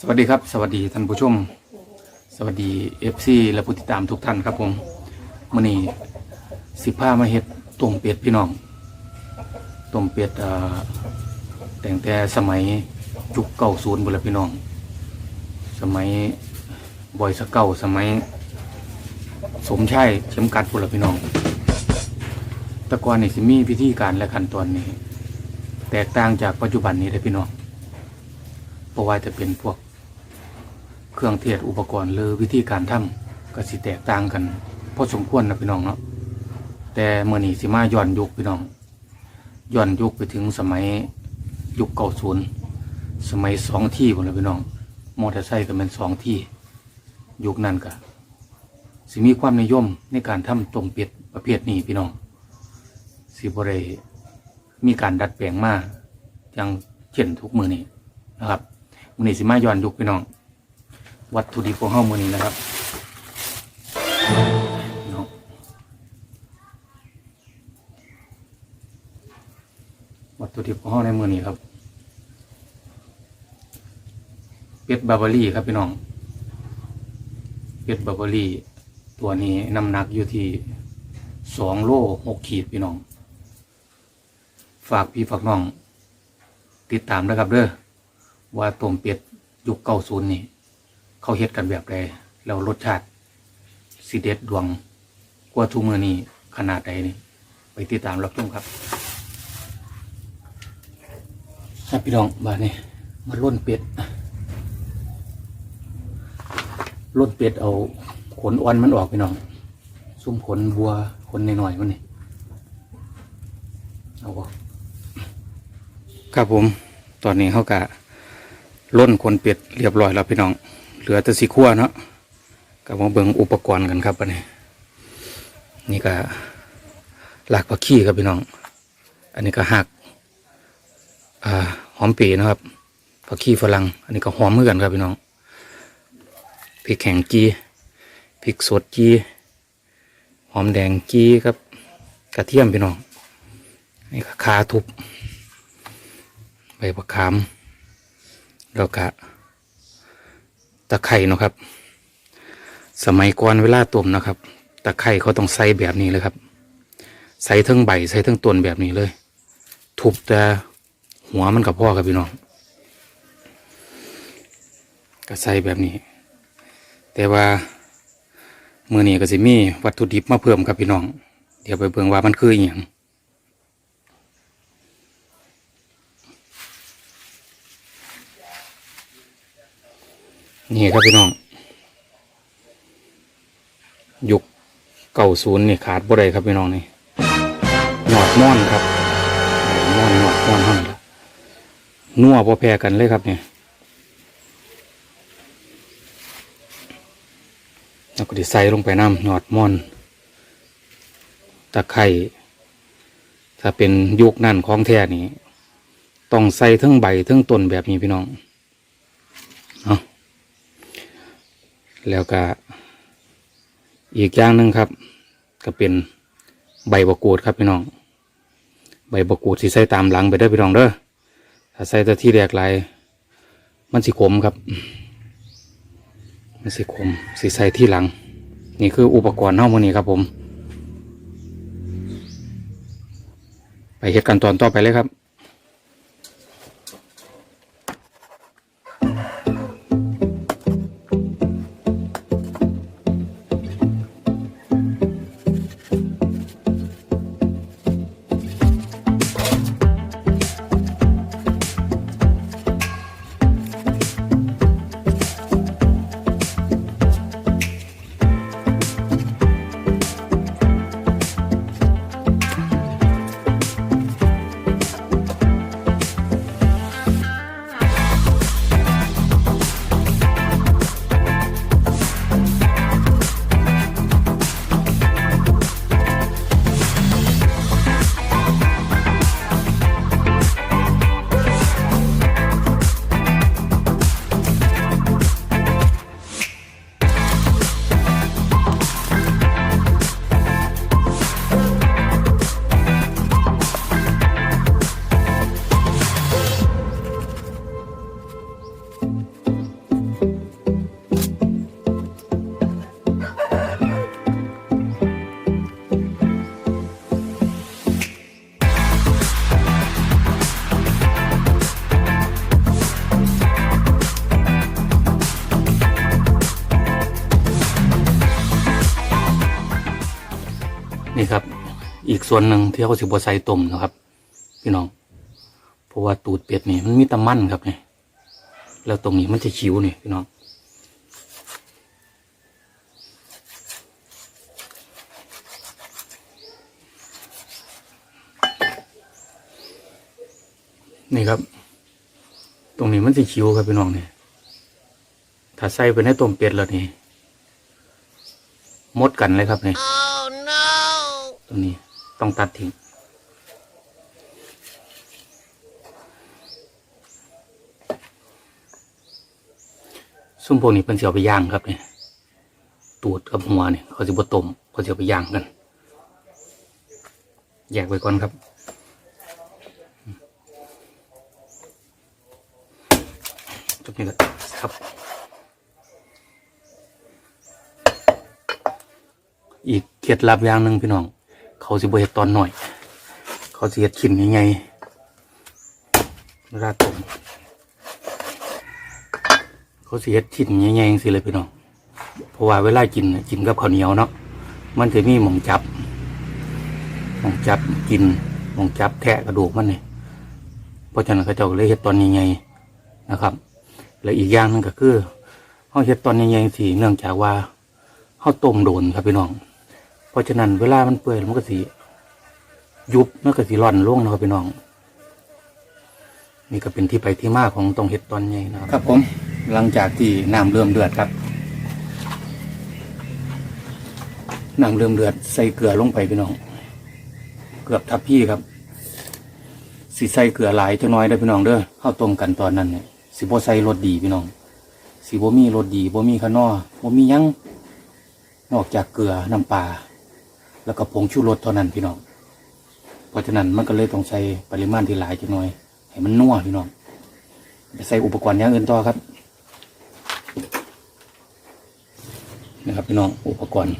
สวัสดีครับ สวัสดีท่านผู้ชม สวัสดีเอฟซีและผู้ติดตามทุกท่านครับผมมื่อนี้สิผ้ามาเฮ็ดต้มเป็ดพี่น้องต้มเป็ดแต่งแต่สมัยจุกเก่าศูนย์บุรพี่น้อง สมัยบอยสเก่าสมัย สมชายเข็มกัดบุรพี่น้อง ตะกอนนี่สิมีพิธีการและขั้นตอนนี้ แตกต่างจากปัจจุบันนี้เลยพี่น้องเพราะว่าจะเป็นพวก เครื่องเทศอุปกรณ์หรือวิธีการทำก็สิแตกต่างกันพอสมควรนะพี่น้องเนาะแต่เมื่อนี้สิมาย้อนยุคพี่น้องย้อนยุคไปถึงสมัยยุคเก่าศูนย์สมัยสองที่ผมเลยพี่น้องมอเตอร์ไซค์ก็เป็นสองที่ ยุคนั้นก็สิมีความนิยมในการทำต้มเป็ดประเภทนี้พี่น้องสิบริมีการดัดแปลงมาอย่างเช่นทุกมือนี้นะครับมือนี้สิมาย้อนยุคพี่น้อง วัตถุดิบของเฮามือนี้นะครับวัตถุดิบของเฮาในมือนี้ครับเป็ดบาบารี่ครับพี่น้องเป็ดบาบารี่ตัวนี้น้ำหนักอยู่ที่สองโลหกขีดพี่น้อง ฝากพี่ฝากน้อง ติดตามนะครับเด้อว่าต้มเป็ดยุคเก้าศูนย์นี่ เขาเฮ็ดกันแบบใดแล้วรสชาติสิเด็ดดวงกว่าทุกมือนี้ขนาดใดนี่ไปติดตามรับชมครับครับพี่น้องบ้านนี้มาล่นเป็ดล่นเป็ดเอาขนอ่อนมันออกพี่น้อง ซุ้มขนวัวขนหน่อยๆมันนี่เอาบ่ครับผม ตอนนี้เขากะล้นขนเป็ดเรียบร้อยแล้วพี่น้อง เหลือแต่สีขั้วเนาะก็มาเบิ่งอุปกรณ์กันครับอันนี้ นี่ก็หลักผักขี้ครับพี่น้อง อันนี้ก็หักอ่าหอมปีนะครับผักขี้ฝรั่งอันนี้ก็หอมเหมือนกันครับพี่น้องพริกแข็งจีพริกสดจีหอมแดงจีครับ กระเทียมพี่น้องนี่ก็ขาทุบใบมะขามแล้วก็ ตะไคร่เนาะครับ สมัยก่อนเวลาต้มนะครับ ตะไคร่เขาต้องใส่แบบนี้เลยครับ ใส่ทั้งใบใส่ทั้งต้นแบบนี้เลย ทุบแต่หัวมันกับพ่อครับพี่น้องก็ใส่แบบนี้ แต่ว่ามือนี้ก็สิมีวัตถุดิบมาเพิ่มครับพี่น้อง เดี๋ยวไปเบิ่งว่ามันคืออย่าง นี่ครับพี่น้องยุคเก่าศูนย์นี่ขาดบ่ได้ครับพี่น้องนี่หนอดม่อนครับม่อนหนอดม่อนห้องละนัวพอแพ้กันเลยครับเนี่ยแล้วก็ดิใส่ลงไปน้ำหนอดม่อนตะไคร่ถ้าเป็นยุคนั่นของแท้นี่ต้องใส่ทั้งใบทั้งต้นแบบนี้พี่น้อง เอา แล้วก็อีกอย่างหนึ่งครับ ก็เป็นใบบกูดครับพี่น้อง ใบบกูดสีใส่ตามหลังไปเด้พี่น้องเด้อถ้าใส่แต่ที่แรกไรมันสิขมครับ มันสิขมสีใส่ที่หลัง นี่คืออุปกรณ์เท่ามือนี้ครับผม ไปเหตุการณ์ตอนต่อไปเลยครับ วนหนึ่งที่เขาสิบใส่ต้มนะครับ พี่น้อง เพราะว่าตูดเป็ดนี่มันมีตะมันครับเนี่ยแล้วตรงนี้มันจะคิ้วนี่พี่น้องนี่ครับ ตรงนี้มันจะคิ้วครับพี่น้องเนี่ยถ้าใส่ไปในต้มเป็ดแล้วนี่มดกันเลยครับเนี่ย ต้องตัดทิ้งซุ่มพวกนี้เป็นเสียวไปย่างครับเนี่ยตูดกับหัวเนี่ยเขาจะบดต้มเขาจะไปย่างกันแยกไว้ก่อนครับตรงนี้ก็ครับ อีกเคล็ดลับอย่างหนึ่งพี่น้อง เขาสิบเห็ดตอนหน่อย เขาสิเห็ดขินยังไงเวลาต้มเขาสิเห็ดขินยังไงสิเลยพี่น้องเพราะว่าเวลากินกินกับข้าวเหนียวเนาะมันจะมีหมองจับหมองจับกินหมองจับแทะกระดูกมันนี่เพราะฉะนั้นเขาเจ้าเลยเห็ดตอนยังไงนะครับ และอีกอย่างหนึงก็คือเขาเห็ดตอนยังไงสิเนื่องจากว่าเขาต้มโดนครับพี่น้อง ราะฉะนั้นเวลามันเปื่อยมันก็สียุบมันก็สีร่อนลงนะครับพี่น้อง นี่ก็เป็นที่ไปที่มาของตรงเห็ดตอนใหญ่นะครับครับผมหลังจากที่น้ำเริ่มเดือดครับน้ำเริ่มเดือดใส่เกลือลงไปพี่น้อง เกือบทับพี่ครับสีใส่เกลือหลายจะน้อยเด้พี่น้องเด้อเข้าต้มกันตอนนั้นเนี่ยสิบ่ใส่รสดีพี่น้องสิบ่มีรสดีโบมีขนอบ่มียังนอกจากเกลือน้ำปลา แล้วก็ผงชูรสเท่านั้นพี่น้อง เพราะฉะนั้นมันก็เลยต้องใช้ปริมาณที่หลายจังหน่อย ให้มันนัวพี่น้องไปใส่อุปกรณ์อย่างอื่นต่อครับ นะครับพี่น้องอุปกรณ์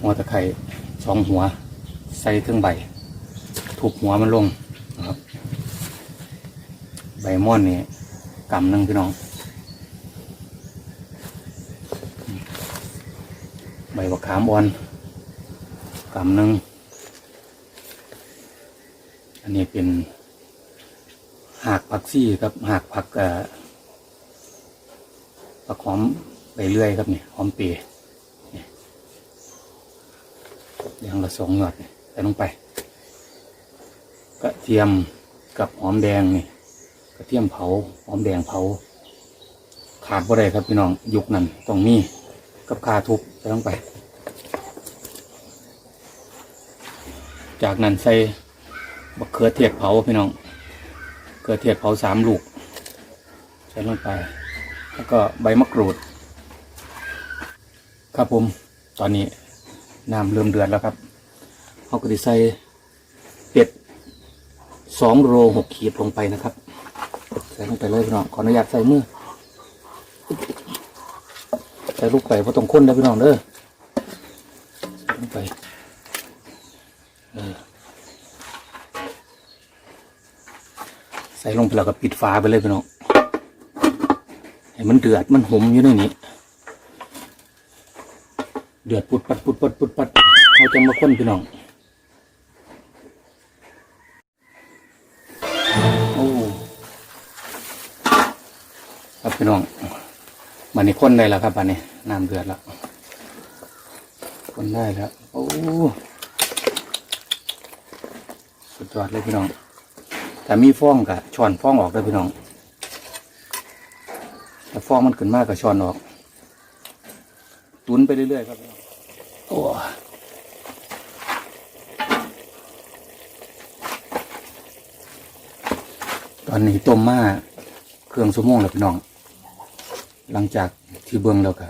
หัวตะไคร้สองหัว ใส่เครื่องใบทุบหัวมันลงนะครับ ใบม่อนนี่กำนึงพี่น้อง ใบบักขามอ่อนกำหนึ่งอันนี้เป็นหากผักซี่ครับหากผักผักหอมใบเลื่อยครับนี่หอมเปียอย่างละสองหยอดนี่ใส่ลงไปกระเทียมกับหอมแดงนี่กระเทียมเผาหอมแดงเผาขาดบ่ได้ครับพี่น้องยุคนั้นต้องมี กับคาทุบใส่ลงไป จากนั้นใส่บักเขือเทศเผาพี่น้องเขือเทศเผาสามลูก ใส่ลงไป แล้วก็ใบมะกรูด ครับผมตอนนี้น้ำเริ่มเดือดแล้วครับเขาก็จะใส่เป็ดสองโลหกขีดลงไปนะครับ ใส่ลงไปเลยพี่น้องขออนุญาตใส่มือ ใส่ลูกไปเพราะต้องข้นได้พี่น้องเด้อใส่ลงไปใส่ลงไปแล้วก็ปิดฝาไปเลยพี่น้องให้มันเดือดมันหอมอยู่ในนี้เดือดปุดปัดปุดปัดปุดปัดเขาจะมาข้นพี่น้องโอ้ครับพี่น้อง มันนี่ข้นได้แล้วครับอันนี้น้ำเดือดแล้วข้นได้แล้วโอ้สุดยอดเลยพี่น้องแต่มีฟองกับช้อนฟองออกได้พี่น้องถ้าฟองมันขึ้นมากกับช้อนออก ตุนไปเรื่อยๆครับพี่น้องโอ้ตอนนี้ต้มมาเครื่องสมงแล้วพี่น้อง หลังจากที่เบื้องแล้วก็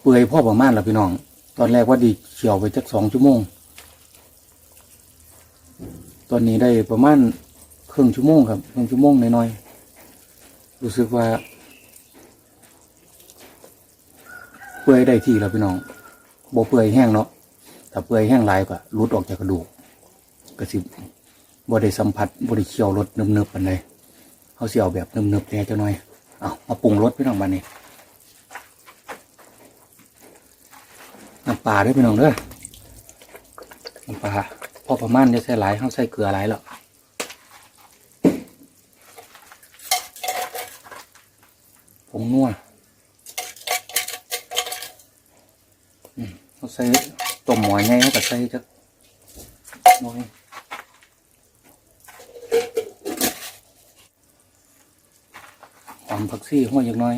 เปื่อยพ่อประมาณแล้วพี่น้อง ตอนแรกว่าดีเขียวไปจักสองชั่วโมง ตอนนี้ได้ประมาณครึ่งชั่วโมงครับครึ่งชั่วโมงน้อยๆรู้สึกว่าเปื่อยได้ที่แล้วพี่น้องโบเปื่อยแห้งเนาะถ้าเปื่อยแห้งหลายก็รุดออกจากกระดูกก็สิบ่ได้สัมผัสบ่ได้เคี่ยวรสเนิบๆปานใดเขาสิเอาแบบเนิบๆแน่จังหน่อย เอามาปรุงรสพี่น้องบ้านนี้น้ำปลาด้วยพี่น้องเด้อน้ำปลาพอประมาณจะใส่หลายเขาใส่เกลือหลายแล้วผงนัวอืมเขาใส่ต้มหมอยไงเขาก็ใส่จักหน้อย หอมผักซี่ห้อยอย่างน้อย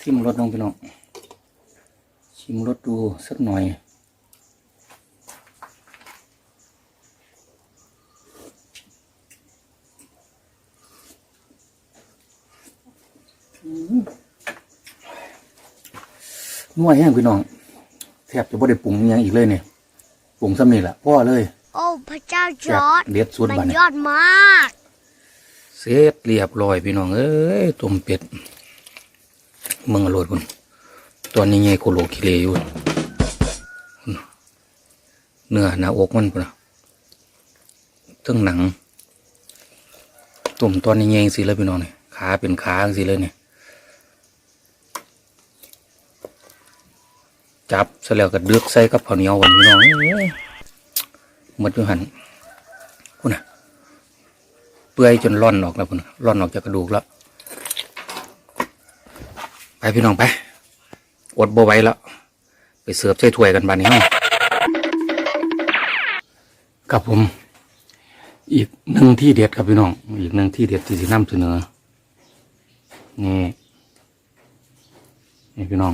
ชิมรสน้องพี่น้องชิมรสดูสักหน่อย นัวแห้งพี่น้องแทบจะบ่ได้ปรุงอิหยังอีกเลยเนี่ยปรุงซ้ำนี่แหละพ่อเลย โอ้พระเจ้าจแซ่บอร์ดเด็ดสุดมันบัดนี้ยอดมากเสร็จเรียบร้อยพี่น้องเอ้ยต้มเป็ดเมืองอร่อยคุณตอนนี้ไงโคโลคิเลอยู่พุ่นเนื้อหน้าอกมันพุ่นนะเทั้งหนังต้มตอนนี้ไงสิเลยพี่น้องเนี่ยขาเป็นขาสิเลยเนี่ย จับเสร็จแล้วก็เดือกใส่กับข้าวเหนียววันพี่น้องหมดอยู่หันพุ่นนะเปื่อยจนร่อนออกแล้วพุ่นร่อนออกจากกระดูกแล้ว ไปพี่น้องไปอดโบไว้แล้ว ไปเสิร์ฟใส่ถ้วยกันบานนี้ห้องกับผม อีกหนึ่งที่เด็ดครับพี่น้อง อีกหนึ่งที่เด็ดที่จะนำเสนอนี่นี่พี่น้อง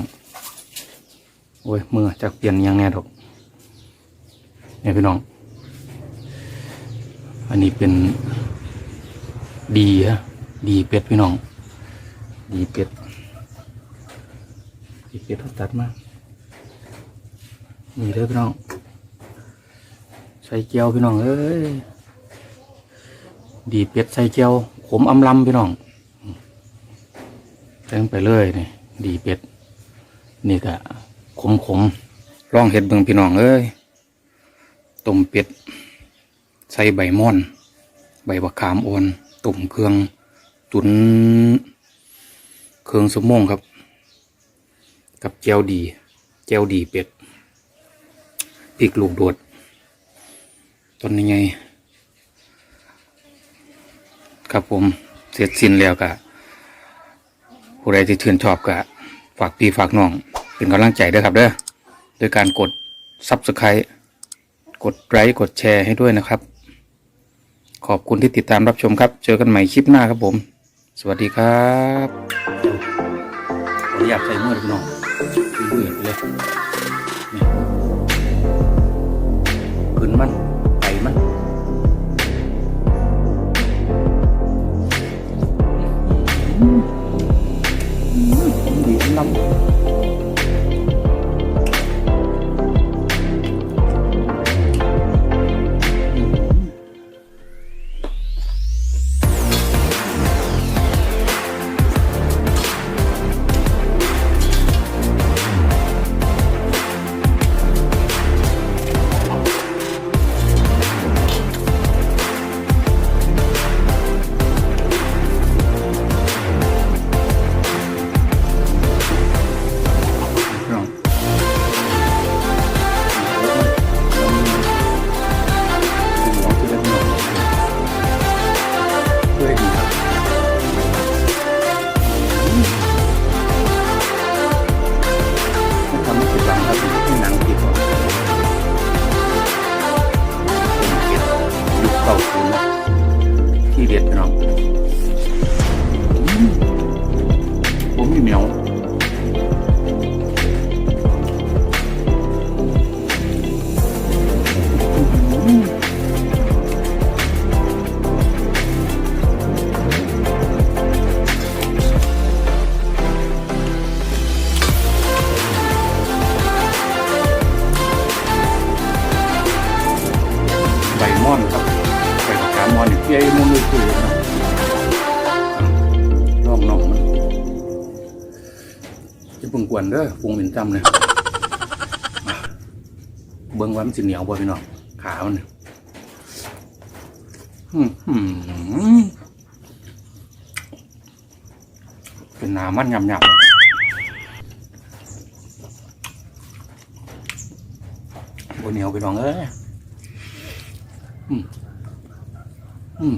โอ้ยมือจากเปลี่ยนยังแน่ดอกนี่พี่น้อง อันนี้เป็นดีฮะดีเป็ดพี่น้อง ดีเป็ดดีเป็ดเขาตัดมานี่เด้อพี่น้อง ใส่เกียวพี่น้องเอ้ยดีเป็ดใส่เกียวขมอำลำพี่น้องเติมไปเลยนี่ดีเป็ดนี่ก็ ขมขมลองเห็ดเบิ่งพี่น้องเอ้ยต้มเป็ด ใส่ใบม่อน ใบบักขามอ่อนตุ่มเครื่องตุนเครื่องสมงครับ กับแจวดีแจวดีเป็ดพริกลูกโดดตอนนี้ไง ครับผมเสร็จสิ้นแล้วกะผู้ใดที่ชื่นชอบกะฝากพี่ฝากน้อง เป็นกำลังใจด้วยครับเด้อโดยการกด Subscribe กดไลค์กดแชร์ให้ด้วยนะครับ ขอบคุณที่ติดตามรับชมครับ เจอกันใหม่คลิปหน้าครับผม สวัสดีครับขออนุญาตใส่มือเลยพี่น้องดูเห็นไปเลยนี่ขึ้นมันไปมัน จะเพิ่งกวนเด้อปรุงเป็นจำเลยเบิ้งว่ามันสิเหนียวบ่พี่น้องขามันเป็นน้ำมันหยำๆบ่เหนียวพี่น้องเอ้ยอืม อืม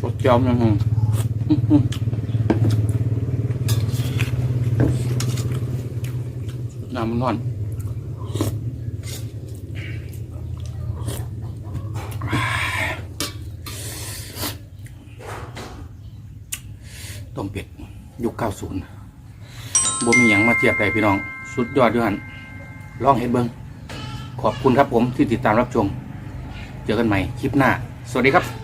สดจอมยังไงอื้อหือ น้ำมันร้อนต้มเป็ดยุค90บ่มีหยังมาเทียบได้พี่น้อง สุดยอดด้วยหันลองเห็ดเบิงขอบคุณครับผมที่ติดตามรับชม เจอกันใหม่คลิปหน้า สวัสดีครับ